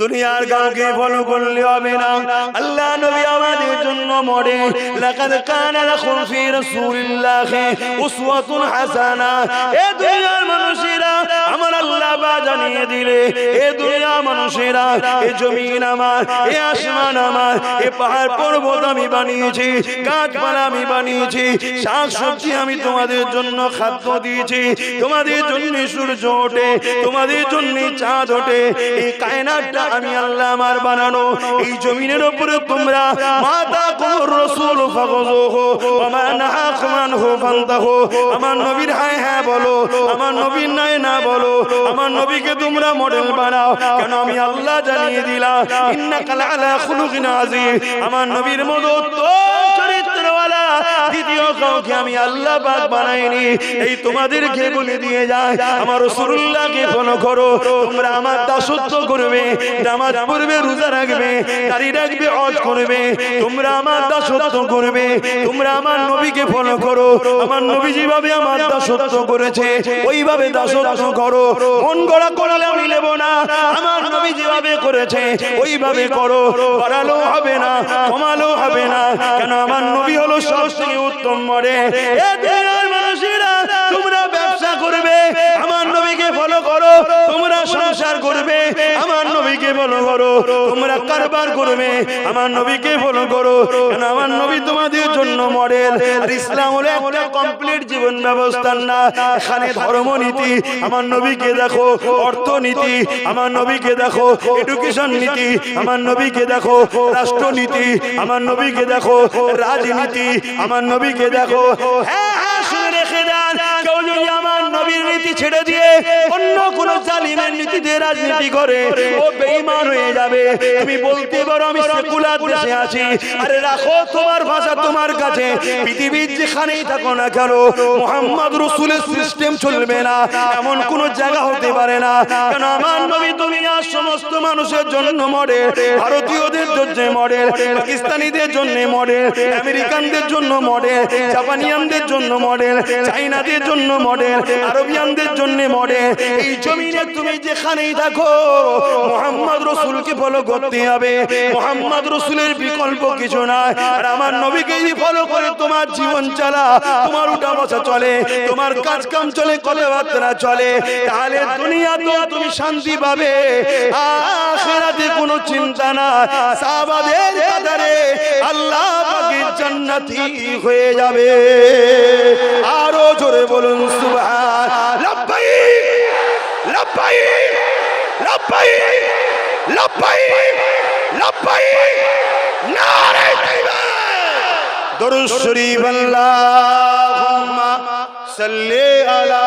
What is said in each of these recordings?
দুনিয়ার কাউকে ফলো করলে হবে না। আল্লাহ নবী আমাদের জন্য মরে লাকাদ কানা লাকুম ফি রাসূলিল্লাহি উসওয়াতুন হাসানা। এ দুনিয়ার আমার আল্লাহ জানিয়ে দিলে, এ দুনিয়ার মানুষেরা, এ জমিন আমার, এ আসমান আমার, এ পাহাড় পর্বত আমি বানিয়েছি, গাছপালা আমি বানিয়েছি শাক সবজি আমি তোমাদের জন্য খাদ্য দিয়েছি, তোমাদের জন্য সূর্য ওঠে, তোমাদের জন্য চাঁদ ওঠে, এই কায়নাতটা আমি আল্লাহ আমার বানানো, এই জমিনের উপরে তোমরা মাতা কুমুর রসুল ফাগজুহু ওয়া মা নাহাকুম আনহু ফান্তাহু, আমার নবীর হ্যাঁ হ্যাঁ বলো, আমার নবীর নাই না বলো আমার নবীকে তোমরা মডেল বানাও। কেন আমি আল্লাহ জানিয়ে দিলাম? ইন্নাকাল আলা খুলুকিন আযীম। আমার নবীর মতো চরিত্রওয়ালা দ্বিতীয় কাউকে আমি আল্লাহ পাক বানাইনি। এই তোমাদেরকে বলে দিয়ে যায়, আমার রাসূলুল্লাহকে ফলো করো, তোমরা আমার দাসত্ব করবে, নামাজ পড়বে, রোজা রাখবে, দাড়ি রাখবে, হজ করবে, তোমরা আমার দাসত্ব করবে, তোমরা আমার নবীকে ফলো করো, আমার নবী যেভাবে আমার দাসত্ব করেছে, ওইভাবে দাসত্ব করো, মন গড়া করলে আমি নেব না, আমার নবী যেভাবে করেছে, ওইভাবে করো করালেও হবে না, কমালেও হবে না, কেন আমার নবী হলো উত্তম মরে এ দুনিয়ার মানুষেরা তোমরা ব্যবসা করবে আমার নবীকে ফলো করো তোমরা সংসার করবে? আমার নবীকে ফলো করো। তোমরা কারবার করবে। আমার নবীকে ফলো করো। আমার নবী তোমাদের জন্য মডেল? ইসলাম হলো একটা কমপ্লিট জীবন ব্যবস্থা না। এখানে ধর্মনীতি, আমার নবীকে দেখো। অর্থনীতি, আমার নবীকে দেখো। এডুকেশন নীতি, আমার নবীকে দেখো। রাষ্ট্রনীতি, আমার নবীকে দেখো। রাজনীতি, আমার নবীকে দেখো। হ্যাঁ হ্যাঁ শুনে রেখে দেন। কেউ যদি আমার নবীর নীতি ছেড়ে দিয়ে অন্য কোন জালিমের নীতিতে রাজনীতি করে, ও বেঈমান হয়ে যাবে। তুমি বলতে পারো আমি সেকুলার দেশে আছি। আরে রাখো, তোমার ভাষা তোমার কাছে। পৃথিবীর যেখানেই থাকো না কেন, মোহাম্মদ রসুলের সিস্টেম চলবে না। এমন কোন জায়গা হতে পারে না। কেন আমার নবী দুনিয়ার সমস্ত মানুষের জন্য মডেল, ভারতীয়দের জন্য মডেল, পাকিস্তানিদের জন্য মডেল, আমেরিকানদের জন্য মডেল, জাপানিয়ানদের জন্য মডেল, চাইনাদের জন্য মডেল। আরবিয়ানদের জন্য মডেল এই জমিনে তুমি যেখানেই থাকো, মোহাম্মদ রসুলকে ফলো করতে হবে। মোহাম্মদ রসুলের বিকল্প কিছু না আর আমার নবীকে যদি ফলো করে, তোমার জীবন চালা, তোমার উঠা বসা চলে, তোমার কাজ কাম চলে, কথাবার্তা চলে, তাহলে দুনিয়া তো তুমি শান্তি পাবে। আখেরাতে কোনো চিন্তা না সাহাবাদের কাতারে আল্লাহ জান্নাতি হয়ে যাবে। আরও জোরে বলুন শরীফ আল্লাহুম্মা সাল্লি আলা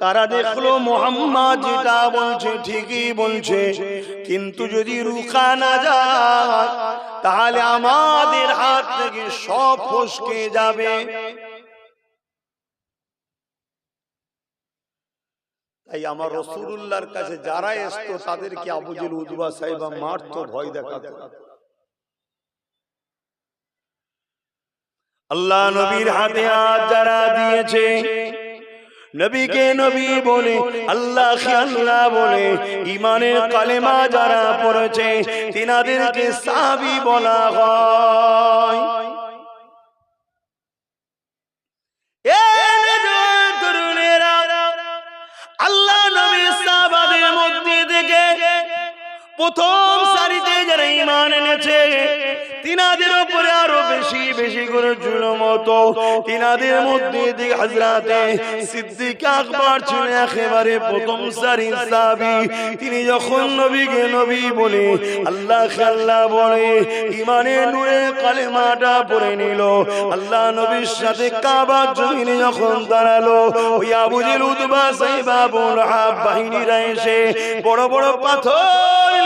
তারা দেখল মোহাম্মদ যেটা বলছে ঠিকই বলছে। কিন্তু যদি রুখা না যায় তাহলে আমাদের হাত থেকে সব ফসকে যাবে। তাই আমার রসুল্লাহর কাছে যারা এসতো তাদেরকে আবুজুল উদবা সাহেবা মারতো ভয় দেখাতো। আল্লাহ নবীর হাতে হাত যারা দিয়েছে নবীকে নবী বলে আল্লাহ আল্লাহ বলে ইমানের কালেমা যারা পড়েছে তিনাদেরকে সাবি বলা হয়। আল্লাহ নবীর সাহাবাদের মধ্যে থেকে প্রথম সারিতে যারা ইমান এনেছে তিনাদের উপরে আরও বেশি বেশি করে জুলুম হতো। তিনাদের মধ্যে দিকে হাজরাতে সিদ্দিক আকবর ছিল একেবারে প্রথম সারি সাহাবী। তিনি যখন নবীকে নবী বলে আল্লাহ আল্লাহ বলে ইমানের নূরে কালেমাটা পড়ে নিল। আল্লাহ নবীর সাথে কাবার জমিনে যখন দাঁড়াল ওই আবুজেল উদ্বা সাইবা আবুল হাব বাহিনীরা এসে বড় বড় পাথর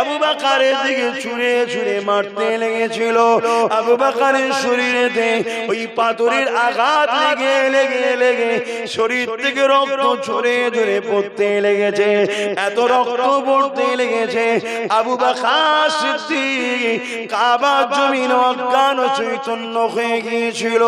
আবু বাকারের দিকে ছুঁড়ে ছুঁড়ে মারতে লেগেছিল। আবু বাকারের শরীরেতে ওই পাথরের আঘাত লেগে লেগে লেগে শরীর থেকে রক্ত ঝরে ঝরে পড়তে লেগেছে। এত রক্ত পড়তে লেগেছে। আবু বাকার সিদ্দিক কাবার জমিন অজ্ঞান চৈতন্য হয়ে গিয়েছিল।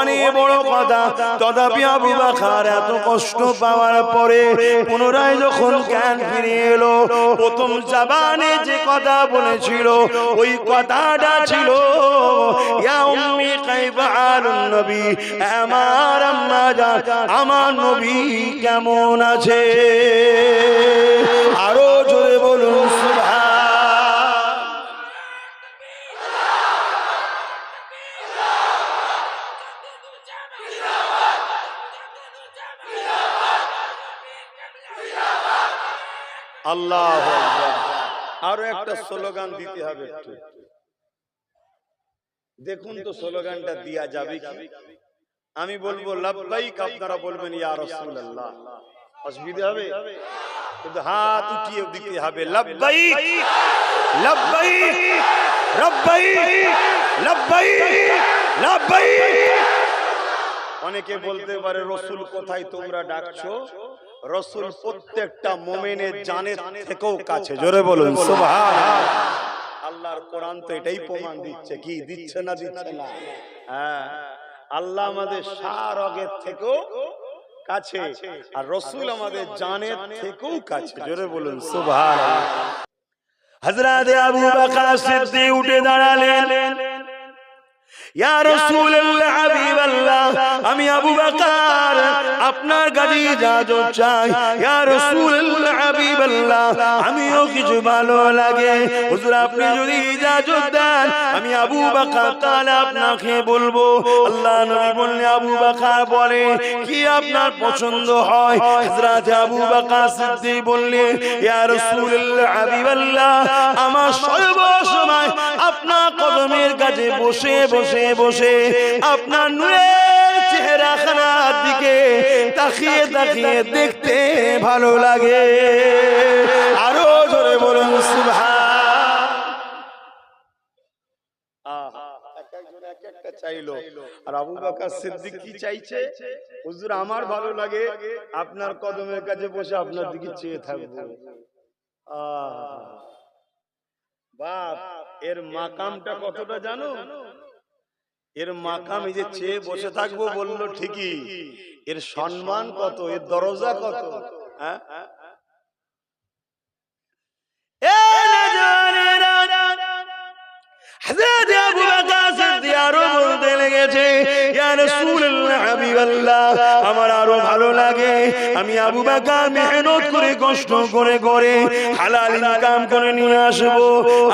অনেক বড় কথা তথাপি আবু বাকার এত কষ্ট পাওয়ার পরে পুনরায় যখন জ্ঞান ফিরে এলো, প্রথম জাবানে যে কথা বলেছিল ওই কথাটা ছিল ইয়া নবী আমার আম্মা আমার নবী কেমন আছে? আরও জোরে বলুন আল্লাহ আরও একটা স্লোগান দিতে হবে দেখুন তো স্লোগানটা দিয়া যাবে কি আমি বলব লাভবাইক আপনারা বলবেন ইয়া রাসূলুল্লাহ অসুবিধা হবে কিন্তু হাত উঠিয়ে দিতে হবে লাভবাইক লাভবাইক লাভবাইক লাভবাইক লাভবাইক অনেকে বলতে পারে রসুল কোথায় তোমরা ডাকছো রসুল প্রত্যেকটা মোমেনের জানের থেকেও কাছে। জোরে বলুন আল্লাহর কোরআন তো এটাই প্রমাণ দিচ্ছে। কি দিচ্ছে। না দিচ্ছে না? হ্যাঁ। আল্লাহ আমাদের সারগের থেকেও কাছে। আর রসুল আমাদের জানের থেকেও কাছে। জোরে বলুন সুবহান হযরত আবু বকর সিদ্দিক উঠে দাঁড়ালেন। ইয়া রাসূলুল্লাহ হাবিবাল্লাহ আমি আবু বকর। আপনার কাছে ইজাজত চাই। ইয়া রাসূলুল্লাহ, হাবিবাল্লাহ, আমিও কিছু ভালো লাগে। হুজুর, আপনি যদি ইজাজত দেন, আমি আবু বকর তাহলে আপনাকে বলব। আল্লাহ নবী বললে, আবু বকর বলে, কি আপনার পছন্দ হয়? হযরত আবু বকর সিদ্দিক বললে, ইয়া রাসূলুল্লাহ, হাবিবাল্লাহ, আমার সর্ব সময় আপনার কদমের কাছে বসে বসে বসে, আপনার নূরের দিকে তাকিয়ে তাকিয়ে দেখতে ভালো লাগে। আরও জোরে বলুন হুজুর, আমার ভালো লাগে, আপনার কদমের কাছে বসে আপনার দিকে চেয়ে থাকব। এর মাকামটা কতটা জানো? এর মাখা এই যে চেয়ে বসে থাকব বলল ঠিকই। এর সম্মান কত? এর দরজা কত? হ্যাঁ? এ আবু বকর সিদ্দিক আরও বলতে আমার আরও ভালো লাগে। আমি আবু মেহনত করে, কষ্ট করে করে, হালাল ইনকাম করে নিয়ে আসব।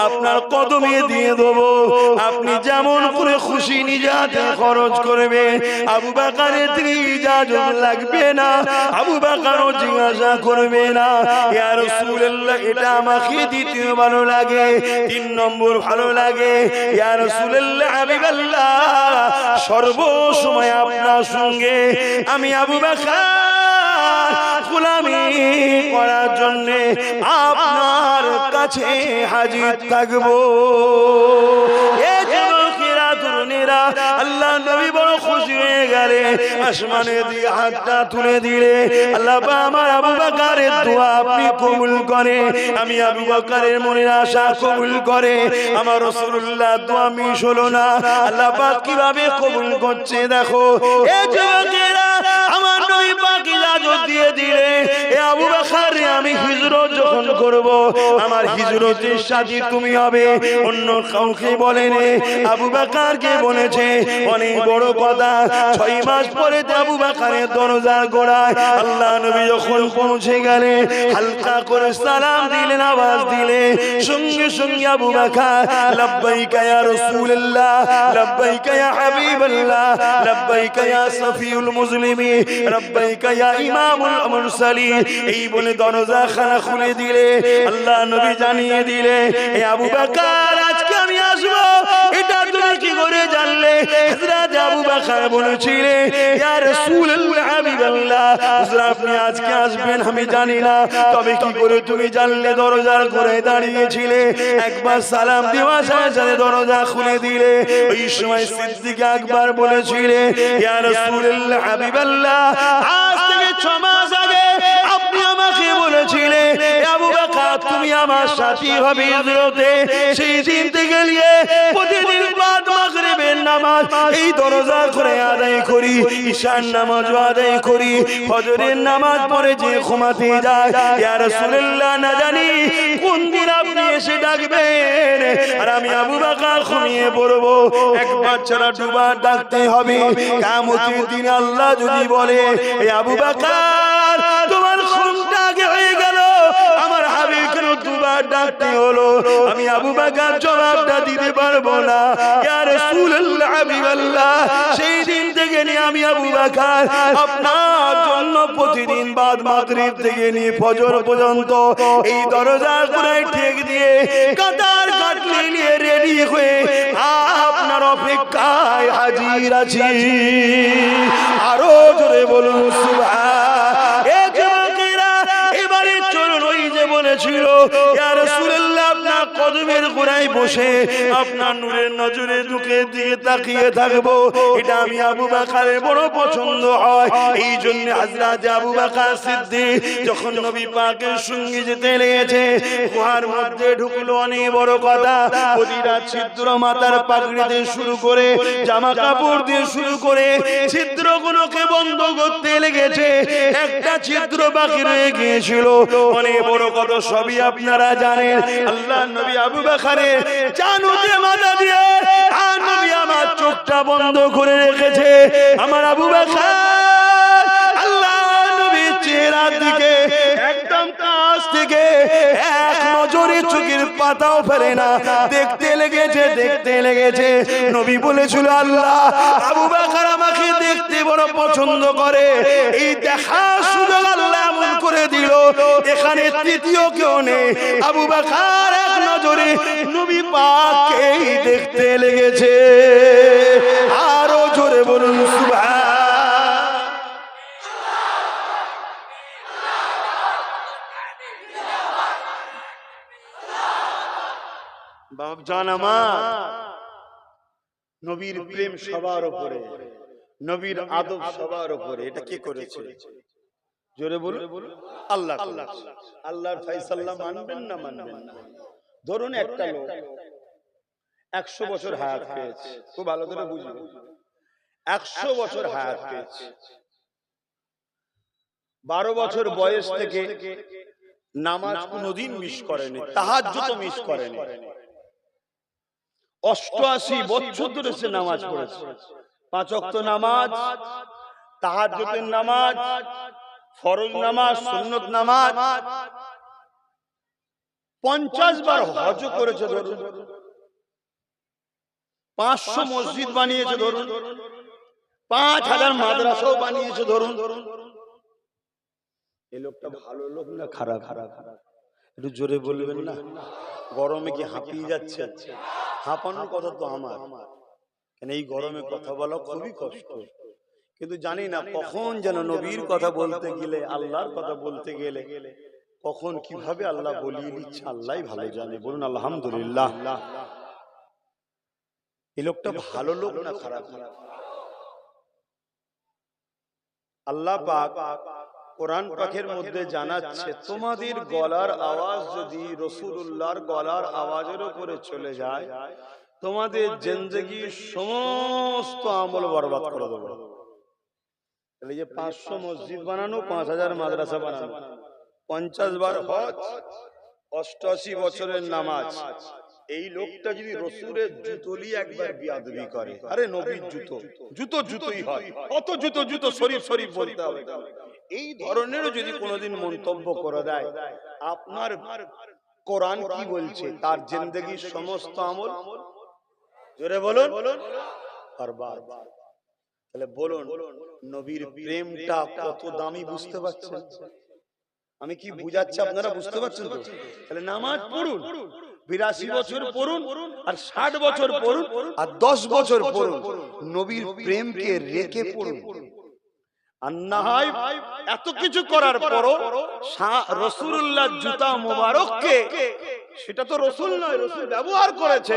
আপনার কদমে দিয়ে দেবো। আপনি যেমন করে খুশি নিজে হাতে খরচ করবে। আবু বাকারের ইজাজত লাগবে না। আবু বাকারও জিজ্ঞাসা করবে না। এটা আমাকে দ্বিতীয় ভালো লাগে, তিন নম্বর ভালো লাগে। ইয়া রাসূলুল্লাহ আপনার সঙ্গে আমি আবু গোলামি করার জন্য আপনার কাছে হাজির থাকব। আল্লাহ নবী বড় গেলে আসমানে দিয়ে হাতটা তুলে দিলে আল্লাহ পাক আমার আবু বাকারের দোয়া আপনি কবুল করে, আমি আবু বাকারের মনের আশা কবুল করে, আমার রাসূলুল্লাহ দোয়া মিস হলো না। আল্লাহ পাক কীভাবে কবুল করছে দেখো। এ যুবকেরা, আমার নবী পাক ইজাজত দিয়ে দিলে, এ আবু বাকার আমি হিজরত যখন করব, আমার হিজরতের সাথী তুমি হবে। অন্য কাউকে বলেনি আবু বাকারকে বলেছে, অনেক বড় কথা ছয় মাস পরে আবু বাকারের দরজার গোড়ায় আল্লাহ নবী যখন পৌঁছে গেলে, হালকা করে সালাম দিলেন, আওয়াজ দিলে সঙ্গে সঙ্গে আবু বাকার, লাব্বাইকা ইয়া রাসূলুল্লাহ, লাব্বাইকা ইয়া হাবিবাল্লাহ, লাব্বাইকা ইয়া সফিউল মুসলিমিন, লাব্বাইকা ইয়া ইমামুল মুরসালিন। এই বলে দরজা খানা খুলে দিলে, আল্লাহ নবী জানিয়ে দিলে, এ আবু বাকার, আজকে আমি আসব। এটা তুমি কি করে জানলে? হযরত আবু বকর বলেছিলেন, ইয়া রাসূলুল্লাহ, হাবিবাল্লাহ, হুজুর আপনি আজকে আসবেন, আমি জানি না। তবে কি করে তুমি জানলে? দরজার করে দাঁড়িয়েছিলে। একবার সালাম দেওয়া সাথে দরজা খুলে দিলে। ওই সময় সিদ্দিক আকবর বলেছিলে ইয়া রাসূলুল্লাহ, হাবিবাল্লাহ, আজ থেকে ছ মাস আগে আপনি আমাকে বলেছিলে আবু বকর, তুমি আমার সাথী হবে হিজরতে সেই দিন থেকে মাগরিবের নামাজ, এই দরজা করে আদায় করি নামাজ আদায় করি, ফজরের নামাজ যে ঘুমাতে যায়, ইয়া রাসূলুল্লাহ, না জানি কোন দিন আপনি এসে ডাকবেন? আর আমি আবু বকর ঘুমিয়ে পড়ব ডাকতে হবে। কিয়ামতের দিন আল্লাহ যদি বলে এই আবু বকর, তোমার খুনটা আগে হয়ে দুবার ডাকতে হলো। আমি আবু বকর জবাবটা দিতে পারব না। ইয়া রাসূলুল্লাহ, হাবিবাল্লাহ, সেই দিন থেকে নিয়ে আমি আবু বকর, আপনার জন্য প্রতিদিন বাদ মাগরিব থেকে নিয়ে ফজর পর্যন্ত এই দরজা করে ঠেক দিয়ে কাতার কাটলে নিয়ে রেডি হয়ে আপনার অপেক্ষায় হাজির আছি। আরও জোরে বলুন, সুবহান। বলেছিল আপনার কদমের গোড়ায় বসে আপনার নূরের নজরে তাকিয়ে থাকব। এটা আমি আবু বকরের বড় পছন্দ হয়। এই জন্য আবু বকর যখন নবী পাকের সঙ্গে যেতে লেগেছে, গুহার মধ্যে ঢুকলো অনেক বড় কথা। প্রতিটা ছিদ্র মাথার পাগড়ি দিয়ে শুরু করে, জামা কাপড় দিয়ে শুরু করে ছিদ্রগুলোকে বন্ধ করতে লেগেছে। একটা ছিদ্র বাকি রয়ে গিয়েছিল। অনেক বড় কত সবই আপনারা জানেন। আল্লাহ নবী আবু বাকারে জানুতে মাথা দিয়ে আর নবী আমার চোখটা বন্ধ করে রেখেছে। আমার আবু বাকার আল্লাহ নবী চেহারার দিকে, একদম কাছ থেকে এক নজরে চোখের পাতাও ফেলে না। দেখতে লেগেছে দেখতে লেগেছে। নবী বলেছিল, আল্লাহ, আবু বাকার আমাকে দেখতে বড় পছন্দ করে। এই দেখা এখানে তৃতীয় কেউ নেই। আবু এক নজরে নবী পাককেই দেখতে লেগেছে। আরও জোরে বলুন আমার, নবীর প্রেম সবার উপরে, নবীর আদব সবার উপরে, এটা কে করেছে? জোরে বলুন। আল্লাহ আল্লাহ আল্লাহর ফাইসাল্লাহ মানবেন না মানবেন। ধরুন একটা লোক একশো বছর হায়াত পেয়েছে। খুব ভালো করে বুঝবে একশো বছর হায়াত পেয়েছে। বারো বছর বয়স থেকে নামাজ কোনোদিন মিস করেনি। তাহাজ্জুদ মিস করেনি। অষ্টআশি বছর ধরে সে নামাজ পড়েছে। পাঁচ ওয়াক্ত নামাজ তাহাজ্জুদের নামাজ ফরজ নামাজ সুন্নত নামাজ। পঞ্চাশ বার হজ করেছে ধরুন। পাঁচশো মসজিদ বানিয়েছে ধরুন। পাঁচ হাজার মাদ্রাসাও বানিয়েছে ধরুন। এই লোকটা ভালো লোক না খারাপ খারাপ খারাপ? একটু জোরে বলবেন না? গরমে কি হাঁপিয়ে যাচ্ছে? হাঁপানোর কথা তো আমার। কেন এই গরমে কথা বলা খুবই কষ্ট। কিন্তু জানি না কখন যেন নবীর কথা বলতে গেলে আল্লাহর কথা বলতে গেলে কখন কীভাবে আল্লাহ বলিয়ে দিচ্ছে আল্লাহ ভালো জানে। বলুন আলহামদুলিল্লাহ। এই লোকটা ভালো লোক না খারাপ? আল্লাহ পাক কোরআন পাখের মধ্যে জানাচ্ছে তোমাদের গলার আওয়াজ যদি রসুল্লাহর গলার আওয়াজের উপরে চলে যায় তোমাদের জিন্দগি সমস্ত আমল বরবাদ করে দেবো। তাহলে যে পাঁচশো মসজিদ বানানো পাঁচ হাজার মাদ্রাসা বানানো। পঞ্চাশ বার হজ অষ্টআশি বছরের নামাজ। এই লোকটা যদি রসুরের জুতলি একবার বিয়াদবি করে। আরে নবীর জুতো। জুতো। জুতোই হয়। অত জুতো জুতো শরীফ শরীফ বলতে হবে এই ধরনের যদি কোনোদিন মন্তব্য করে দেয় আপনার কোরআন কি বলছে? তার জিন্দগির সমস্ত আমল। জোরে বলুন। বারবার। তাহলে বলুন নবীর প্রেমটা কত দামি বুঝতে পারছেন? আমি কি বুঝাচ্ছি আপনারা বুঝতে পারছেন তো? তাহলে নামাজ পড়ুন বিরাশি বছর পড়ুন আর ষাট বছর পড়ুন আর দশ বছর পড়ুন। নবীর প্রেমকে রেখে পড়ুন। আর না হয় এত কিছু করার পরও রসুল্লাহ জুতা মোবারককে সেটা তো রসুল নয় রসুল ব্যবহার করেছে।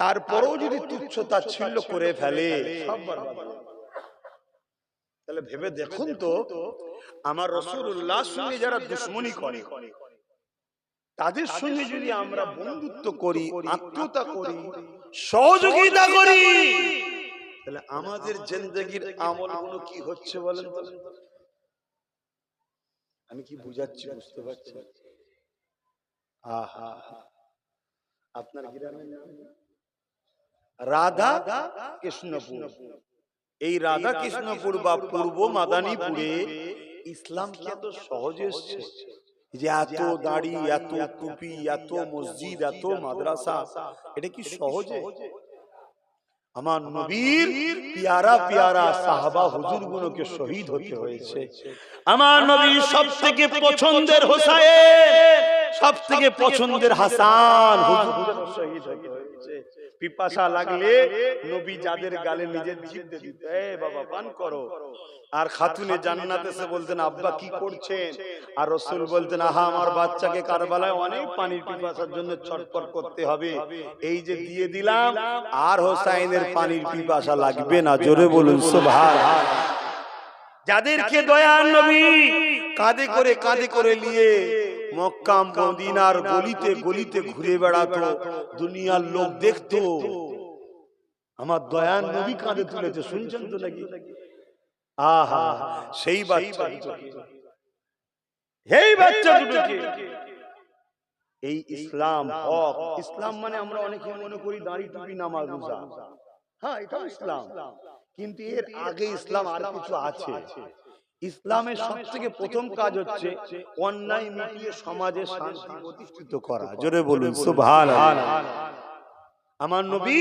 তারপরেও যদি তুচ্ছতা ছিল করে ফেলে সব। তাহলে ভেবে দেখুন তো আমার রসুল্লাহ সঙ্গে যারা দুশ্মনী করে তাদের সঙ্গে যদি আমরা বন্ধুত্ব করি আত্মীয়তা করি সহযোগিতা করি তাহলে আমাদের জিন্দগির আমলগুলো কি হচ্ছে বলেন তো? আমি কি বুঝাচ্ছি বুঝতে পারছি? আহা আপনার গ্রামের নাম রাধা কৃষ্ণপুর। এই রাধা কৃষ্ণপুর বা পূর্ব মাদানীপুরে ইসলাম এত সহজে এসছে যে এত দাড়ি এত টুপি এত মসজিদ এত মাদ্রাসা এটা কি সহজে? আমার নবীর পিয়ারা পিয়ারা সাহাবা হুজুর গুলোকে শহীদ হতে হয়েছে। আমার নবীর সব থেকে পছন্দের হোসাইন সব থেকে পছন্দের হাসান হুজুর শহীদ হতে হয়েছে। পিপাসা লাগলে নবী যাদের গালে নিজের জিভ দিয়ে দিত এ বাবা পান করো। আর খাতুনে জান্নাত এসে বলতেন আব্বা কি করছেন? আর রসুল বলতেন আহা আমার বাচ্চাকে কারবালায় অনেক পানির পিপাসার জন্য ছটপট করতে হবে। এই যে দিয়ে দিলাম আর হোসাইনের পানির পিপাসা লাগবে না। জোরে বলুন সুবহান যাদেরকে দয়ার নবী কাঁধে করে কাঁধে করে নিয়ে মক্কা মদিনার গলিতে গলিতে ঘুরে বেড়াতো। দুনিয়ার লোক দেখতো। আমার দয়ার নবী কাঁধে তুলেছে, শুনছেন তো নাকি? আহা, সেই বাচ্চা। এই বাচ্চা দুটোকে। এই ইসলাম হক, ইসলাম মানে আমরা অনেকে মনে করি দাঁড়ি টুপি নামাজ রোজা হ্যাঁ এটা ইসলাম। কিন্তু এর আগে ইসলাম আর কিছু আছে। ইসলামের সব থেকে প্রথম কাজ হচ্ছে অন্যায় মিটিয়ে সমাজে শান্তি প্রতিষ্ঠিত করা। জোরে বলুন আমার নবী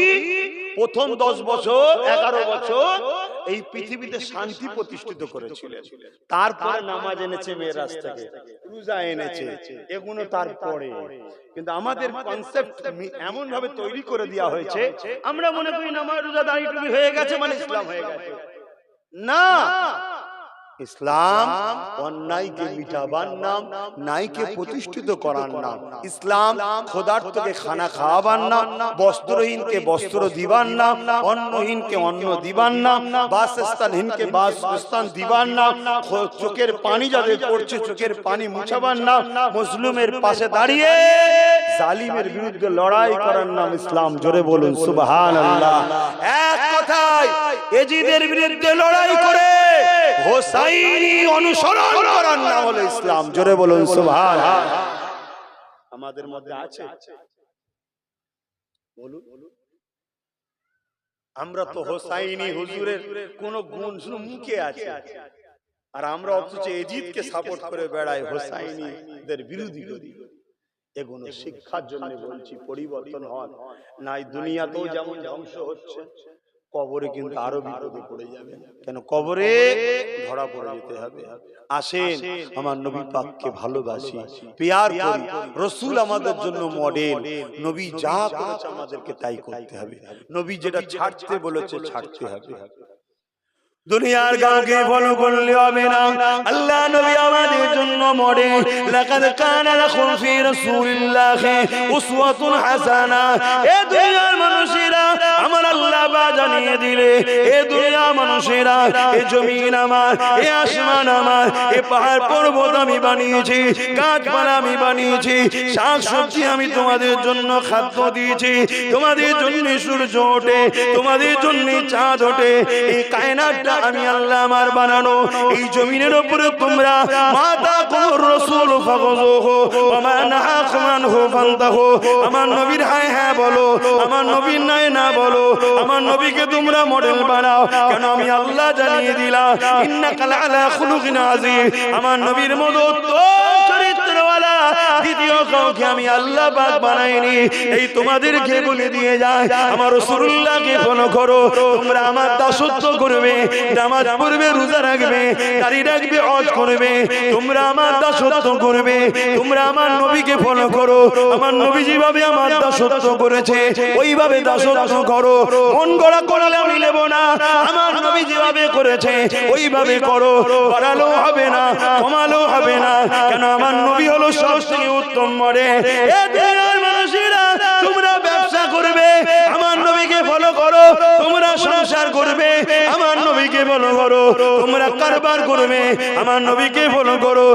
প্রথম দশ বছর এগারো বছর এই পৃথিবীতে শান্তি প্রতিষ্ঠিত করেছিলেন। তারপরে নামাজ এনেছে মেয়েরাজ থেকে রোজা এনেছে। এগুলো তারপরে কিন্তু আমাদের কনসেপ্ট এমন ভাবে তৈরি করে দেওয়া হয়েছে। আমরা মনে করি নামাজ রোজা দাঁড়িয়ে হয়ে গেছে মানে ইসলাম হয়ে গেছে। না। ইসলাম অন্যায়কে মিটাবার নাম নাইকে প্রতিষ্ঠিত করার নাম ইসলাম খোদার্থকে খানা খাওয়াবার নাম বস্ত্রহীনকে বস্ত্র দিবার নাম অন্নহীনকে অন্ন দিবার নাম বাসস্থানহীনকে বাসস্থান দিবার নাম চোখের পানি যাদের পড়ছে চোখের পানি মুছাবার নাম মুসলিমের পাশে দাঁড়িয়ে জালিমের বিরুদ্ধে লড়াই করার নাম ইসলাম জোরে বলুন সুবহান আল্লাহ এক কথায় এজিদের বিরুদ্ধে লড়াই করে আমাদের মধ্যে আমরা তো হোসাইনি হুজুরের কোন গুণ শুধু মুখে আছে। আর আমরা অথচ এজিদকে সাপোর্ট করে বেড়াই হোসাইনিদের বিরোধী। এগুলো শিক্ষার জন্য বলছি, পরিবর্তন হন। নাই, দুনিয়াতেও যেমন ধ্বংস হচ্ছে কবরে কিন্তু আরও বিপদে পড়ে যাবে। কেন? কবরে ধরা পড়ে যেতে হবে। আসেন আমার নবী পাককে ভালোবাসি। পেয়ার করি। রসুল আমাদের জন্য মডেল। নবী যা করেছে আমাদেরকে তাই করতে হবে। নবী যেটা ছাড়তে বলেছে ছাড়তে হবে। দুনিয়ার কাউকে ফলো করলে হবে না। আল্লাহ নবী আমাদের জন্য মডেল। লাকাদ কানা লাকুম ফি রাসূলিল্লাহি। উসওয়াতুন হাসানা। এ দুনিয়ার মানুষেরা আমার আল্লাহ বা জানিয়ে দিলে, এ দুনিয়ার মানুষেরা, এ জমিন আমার, এ আসমান আমার, এ পাহাড় পর্বত আমি বানিয়েছি, গাছপালা আমি বানিয়েছি শাক সবজি আমি তোমাদের জন্য খাদ্য দিয়েছি, তোমাদের জন্য সূর্য ওঠে, তোমাদের জন্য চাঁদ ওঠে, এই কায়নাতটা আমি আল্লাহ আমার বানানো, এই জমিনের উপরে তোমরা মাতা কুমুর রসুল ফাগজুহু ওয়া মা নাহাকুম আনহু ফান্তাহু, আমার নবীর হায় হ্যাঁ বলো, আমার নবীর নাই না বলো আমার নবীকে তোমরা মডেল বানাও। কেন আমি আল্লাহ জানিয়ে দিলাম, ইন্নাকাল আলা খুলুকিন আযীম। আমার নবীর মতো চরিত্রওয়ালা কাউকে আমি আল্লাহ পাক বানাইনি। এই তোমাদেরকে বলে দিয়ে যায়, আমার রাসূলুল্লাহকে ফলো করো, তোমরা আমার দাসত্ব করবে, নামাজ পড়বে, রোজা রাখবে, দাড়ি রাখবে, হজ করবে, তোমরা আমার দাসত্ব করবে, তোমরা আমার নবীকে ফলো করো, আমার নবী যেভাবে আমার দাসত্ব করেছে, ওইভাবে দাসত্ব করো, মন গড়া করলে আমি নেব না, আমার নবী যেভাবে করেছে, ওইভাবে করো, করালেও হবে না, কমালেও হবে না, কেন আমার নবী হলো সব উত্তম মরে। এ দুনিয়ার মানুষেরা তোমরা ব্যবসা করবে। নবীকে ফলো করো, তোমরা সংসার করবে, আমার নবীকে ফলো করো, তোমরা কারবার করবে, আমার নবীকে ফলো করো।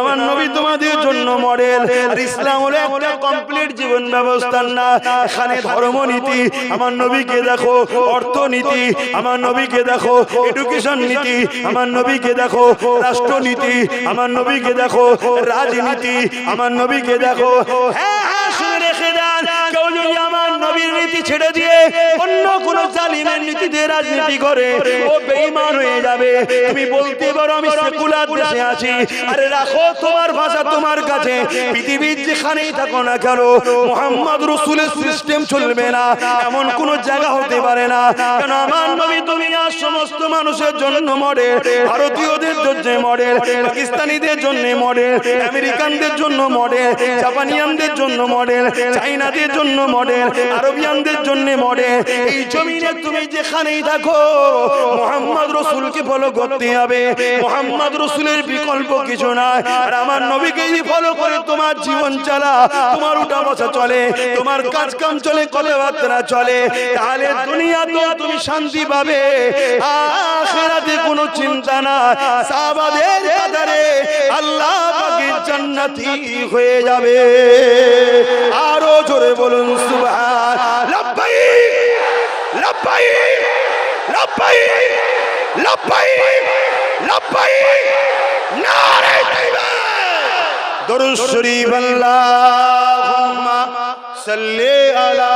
আমার নবী তোমাদের জন্য মডেল আর ইসলাম হলো একটা কমপ্লিট জীবন ব্যবস্থা না। এখানে ধর্মনীতি, আমার নবীকে দেখো, অর্থনীতি, আমার নবীকে দেখো এডুকেশন নীতি, আমার নবীকে দেখো, রাষ্ট্রনীতি, আমার নবীকে দেখো, রাজনীতি, আমার নবীকে দেখো। হ্যাঁ হ্যাঁ রেখে দেন। কেউ যদি আমার নীতি ছেড়ে দিয়ে অন্য কোন জালিমের নীতিতে রাজনীতি করে, ও বেঈমান হয়ে যাবে। তুমি বলতে পারো আমি সেকুলার দেশে আছি। আরে রাখো, তোমার ভাষা তোমার কাছে। পৃথিবীর যেখানেই থাকো না কেন, মোহাম্মদ রসুলের সিস্টেম চলবে না। এমন কোন জায়গা হতে পারে না। কেন আমার নবী দুনিয়ার সমস্ত মানুষের জন্য মডেল, ভারতীয়দের জন্য মডেল, পাকিস্তানিদের জন্য মডেল, আমেরিকানদের জন্য মডেল, জাপানিয়ানদের জন্য মডেল, চাইনাদের জন্য মডেল আরবিয়ানদের জন্য মডেল এই জমিনে তুমি যেখানেই থাকো, মোহাম্মদ রসুলকে ফলো করতে হবে। মোহাম্মদ রসুলের বিকল্প কিছু না আর আমার নবীকে যদি ফলো করে তোমার জীবন চালা, তোমার উঠা বসা চলে, তোমার কাজ কাম চলে, কথাবার্তা চলে। তাহলে দুনিয়া তো তুমি শান্তি পাবে। আখেরাতে কোনো চিন্তা না সাহাবাদের কাতারে আল্লাহ পাকের জান্নাতি হয়ে যাবে। আরও জোরে বলুন, সুবহান। লাব্বাইক লাব্বাইক লাব্বাইক লাব্বাইক নারে তাকবীর দরুদ শরীফ আল্লাহুম্মা সাল্লি আলা